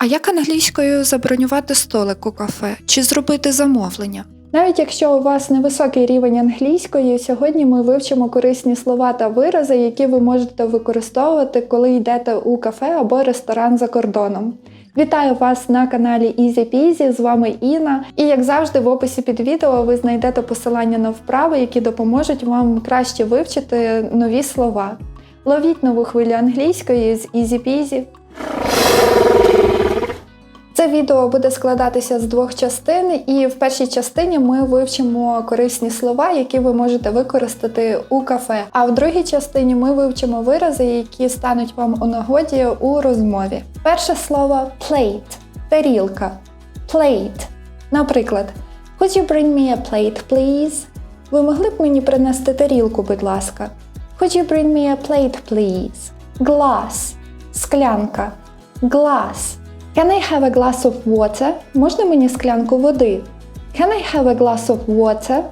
А як англійською забронювати столик у кафе чи зробити замовлення? Навіть якщо у вас невисокий рівень англійської, сьогодні ми вивчимо корисні слова та вирази, які ви можете використовувати, коли йдете у кафе або ресторан за кордоном. Вітаю вас на каналі Easy Peasy, з вами Інна. І як завжди, в описі під відео ви знайдете посилання на вправи, які допоможуть вам краще вивчити нові слова. Ловіть нову хвилю англійської з Easy Peasy. Це відео буде складатися з двох частин, і в першій частині ми вивчимо корисні слова, які ви можете використати у кафе. А в другій частині ми вивчимо вирази, які стануть вам у нагоді у розмові. Перше слово plate – тарілка. Plate. Наприклад, Could you bring me a plate, please? Ви могли б мені принести тарілку, будь ласка. Could you bring me a plate, please? Glass – склянка. Glass. Can I have a glass of water? Можна мені склянку води? Can I have a glass of water?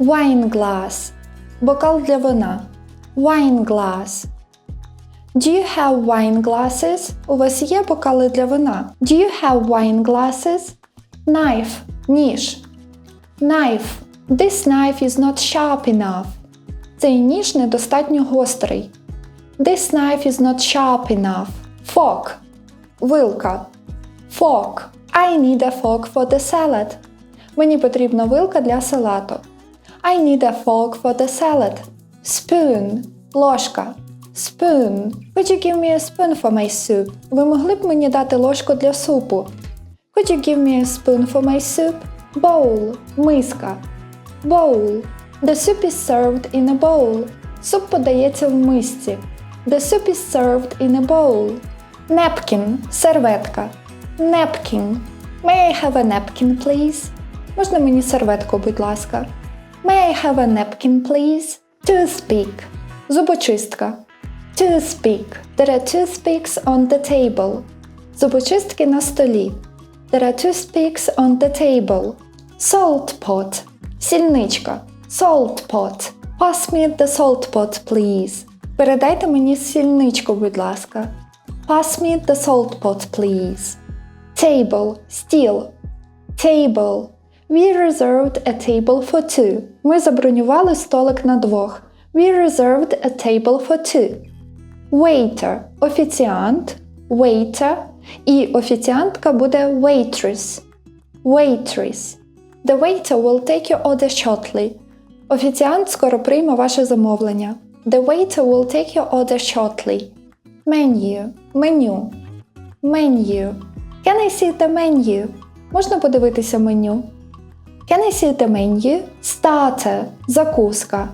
Wine glass. Бокал для вина. Wine glass. Do you have wine glasses? У вас є бокали для вина? Do you have wine glasses? Knife. Ніж. Knife. This knife is not sharp enough. Цей ніж недостатньо гострий. This knife is not sharp enough. Fork. Вилка. Fork. I need a fork for the salad. Мені потрібна вилка для салату. I need a fork for the salad. Spoon. Ложка. Spoon. Could you give me a spoon for my soup? Ви могли б мені дати ложку для супу? Could you give me a spoon for my soup? Bowl. Миска. Bowl. The soup is served in a bowl. Суп подається в мисці. The soup is served in a bowl. Napkin – серветка. Napkin. May I have a napkin, please? Можна мені серветку, будь ласка. May I have a napkin, please? Toothpick. Зубочистка. Toothpick. There are toothpicks on the table. Зубочистки на столі. There are toothpicks on the table. Salt pot. Сільничка. Salt pot. Pass me the salt pot, please. Передайте мені сільничку, будь ласка. Pass me the salt pot, please. Table – стіл. Table. We reserved a table for two. Ми забронювали столик на двох. We reserved a table for two. Waiter – офіціант. Waiter. І офіціантка буде waitress. Waitress. The waiter will take your order shortly. Офіціант скоро прийме ваше замовлення. The waiter will take your order shortly. Menu – меню. Menu. Can I see the menu? Можна подивитися меню? Can I see the menu? Starter – закуска.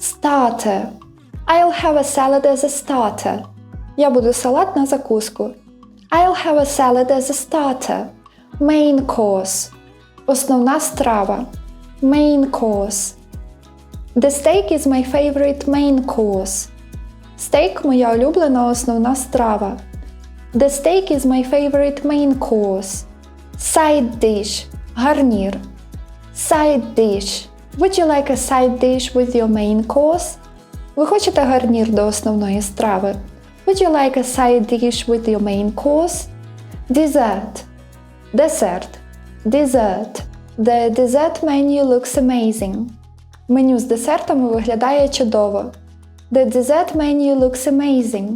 Starter. I'll have a salad as a starter. Я буду салат на закуску. I'll have a salad as a starter. Main course. Основна страва. Main course. The steak is my favorite main course. Стейк моя улюблена основна страва. The steak is my favorite main course. Side dish. Гарнір. Side dish. Would you like a side dish with your main course? Ви хочете гарнір до основної страви? Would you like a side dish with your main course? Dessert. Десерт. Dessert. The dessert menu looks amazing. Меню з десертами виглядає чудово. The dessert menu looks amazing.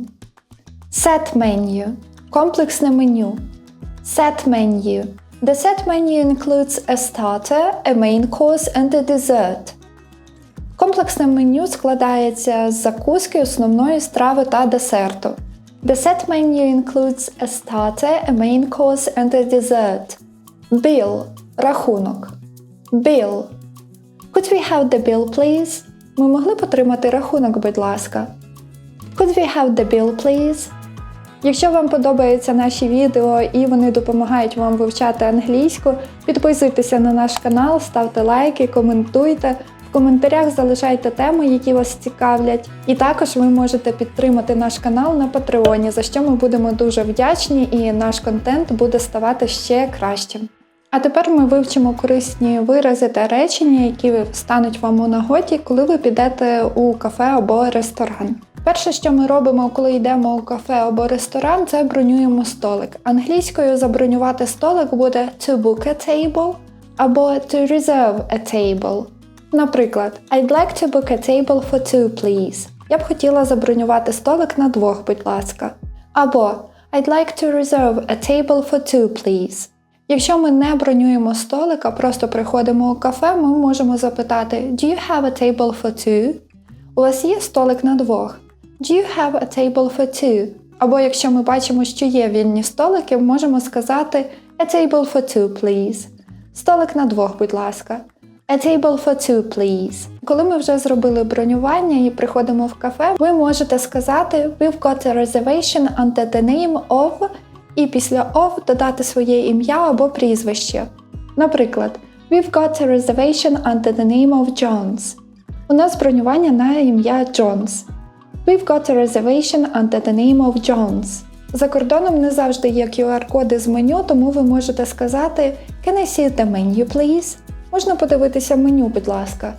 Set menu – комплексне меню. Set menu. The set menu includes a starter, a main course and a dessert. Комплексне меню складається з закуски, основної страви та десерту. The set menu includes a starter, a main course and a dessert. Bill – рахунок. Bill. Could we have the bill, please? Ми могли б отримати рахунок, будь ласка. Could we have the bill, please? Якщо вам подобаються наші відео і вони допомагають вам вивчати англійську, підписуйтеся на наш канал, ставте лайки, коментуйте. В коментарях залишайте теми, які вас цікавлять. І також ви можете підтримати наш канал на Патреоні, за що ми будемо дуже вдячні і наш контент буде ставати ще кращим. А тепер ми вивчимо корисні вирази та речення, які стануть вам у нагоді, коли ви підете у кафе або ресторан. Перше, що ми робимо, коли йдемо у кафе або ресторан, це бронюємо столик. Англійською забронювати столик буде to book a table або to reserve a table. Наприклад, I'd like to book a table for two, please. Я б хотіла забронювати столик на двох, будь ласка. Або I'd like to reserve a table for two, please. Якщо ми не бронюємо столик, а просто приходимо у кафе, ми можемо запитати Do you have a table for two? У вас є столик на двох? Do you have a table for two? Або якщо ми бачимо, що є вільні столики, можемо сказати A table for two, please. Столик на двох, будь ласка. A table for two, please. Коли ми вже зробили бронювання і приходимо в кафе, ви можете сказати We've got a reservation under the name of і після of додати своє ім'я або прізвище. Наприклад, We've got a reservation under the name of Jones. У нас бронювання на ім'я Джонс. We've got a reservation under the name of Jones. За кордоном не завжди є QR-коди з меню, тому ви можете сказати Can I see the menu, please? Можна подивитися меню, будь ласка.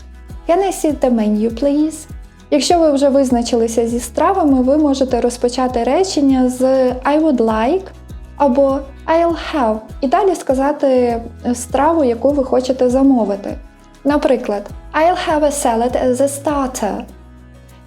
Can I see the menu, please? Якщо ви вже визначилися зі стравами, ви можете розпочати речення з I would like або I'll have і далі сказати страву, яку ви хочете замовити. Наприклад, I'll have a salad as a starter.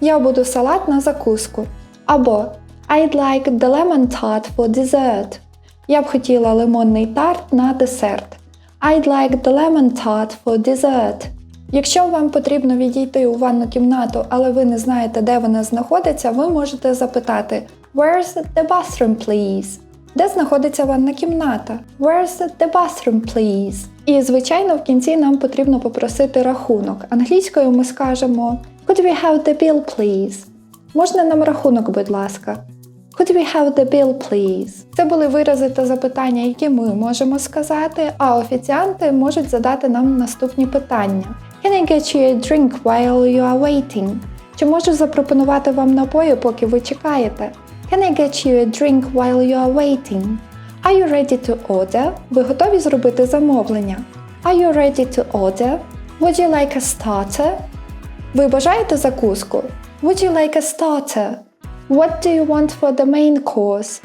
Я буду салат на закуску. Або I'd like the lemon tart for dessert. Я б хотіла лимонний тарт на десерт. I'd like the lemon tart for dessert. Якщо вам потрібно відійти у ванну кімнату, але ви не знаєте, де вона знаходиться, ви можете запитати Where's the bathroom, please? Де знаходиться ванна кімната? Where's the bathroom, please? І, звичайно, в кінці нам потрібно попросити рахунок. Англійською ми скажемо Could we have the bill, please? Можна нам рахунок, будь ласка. Could we have the bill, please? Це були вирази та запитання, які ми можемо сказати, а офіціанти можуть задати нам наступні питання. Can I get you a drink while you are waiting? Чи можу запропонувати вам напої, поки ви чекаєте? Can I get you a drink while you are waiting? Are you ready to order? Ви готові зробити замовлення? Are you ready to order? Would you like a starter? Ви бажаєте закуску? Would you like a starter? What do you want for the main course?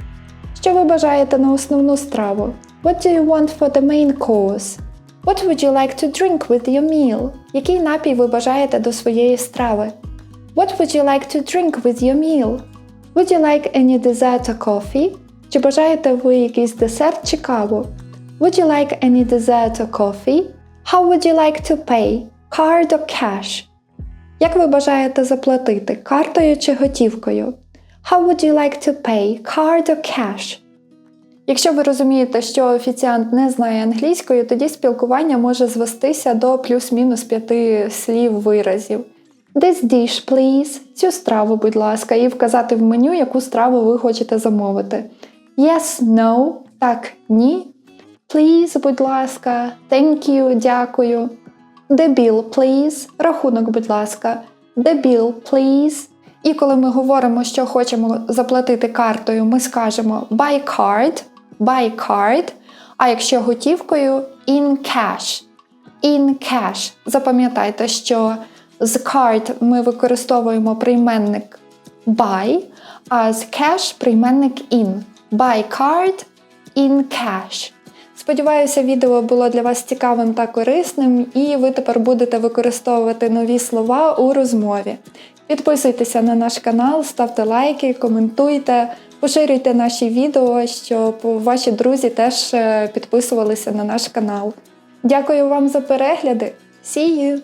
Що ви бажаєте на основну страву? What do you want for the main course? What would you like to drink with your meal? Який напій ви бажаєте до своєї страви? What would you like to drink with your meal? Would you like any dessert or coffee? Чи бажаєте ви якийсь десерт чи каву? Would you like any dessert or coffee? How would you like to pay? Card or cash? Як ви бажаєте заплатити картою чи готівкою? How would you like to pay? Card or cash? Якщо ви розумієте, що офіціант не знає англійської, тоді спілкування може звестися до плюс-мінус п'яти слів виразів. This dish, please. Цю страву, будь ласка, і вказати в меню, яку страву ви хочете замовити. Yes, no, так, ні. Please, будь ласка, thank you, дякую. The bill, please. Рахунок, будь ласка. The bill, please. І коли ми говоримо, що хочемо заплатити картою, ми скажемо by card, by card. А якщо готівкою in cash. In cash. Запам'ятайте, що з card ми використовуємо прийменник by, а з cash прийменник in. By card, in cash. Сподіваюся, відео було для вас цікавим та корисним, і ви тепер будете використовувати нові слова у розмові. Підписуйтеся на наш канал, ставте лайки, коментуйте, поширюйте наші відео, щоб ваші друзі теж е, підписувалися на наш канал. Дякую вам за перегляди! See you!